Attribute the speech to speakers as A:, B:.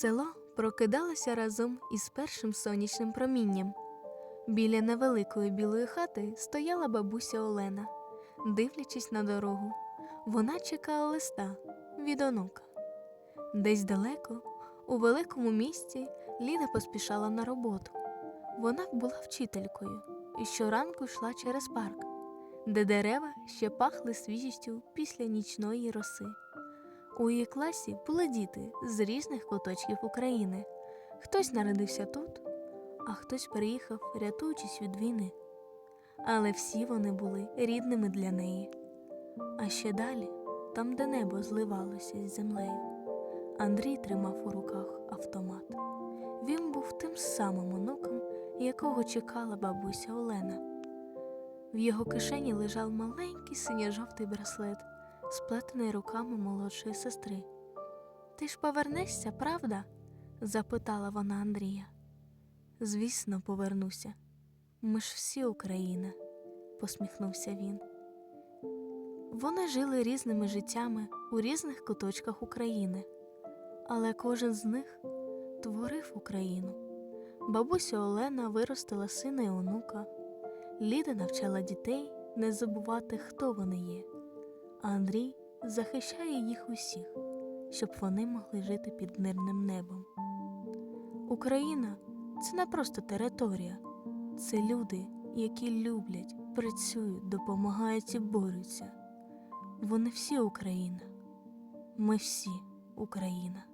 A: Село прокидалося разом із першим сонячним промінням. Біля невеликої білої хати стояла бабуся Олена, дивлячись на дорогу. Вона чекала листа від онука. Десь далеко, у великому місті, Ліна поспішала на роботу. Вона була вчителькою і щоранку йшла через парк, де дерева ще пахли свіжістю після нічної роси. У її класі були діти з різних куточків України. Хтось народився тут, а хтось приїхав, рятуючись від війни. Але всі вони були рідними для неї. А ще далі, там, де небо зливалося з землею, Андрій тримав у руках автомат. Він був тим самим онуком, якого чекала бабуся Олена. В його кишені лежав маленький синьо-жовтий браслет, сплетений руками молодшої сестри. Ти ж повернешся, правда? запитала вона Андрія. Звісно, повернуся. Ми ж всі Україна, посміхнувся він. Вони жили різними життями у різних куточках України, але кожен з них творив Україну. Бабуся Олена виростила сина і онука. Ліда навчала дітей не забувати, хто вони є, Андрій захищає їх усіх, щоб вони могли жити під мирним небом. Україна це не просто територія, це люди, які люблять, працюють, допомагають і борються. Вони всі Україна. Ми всі Україна.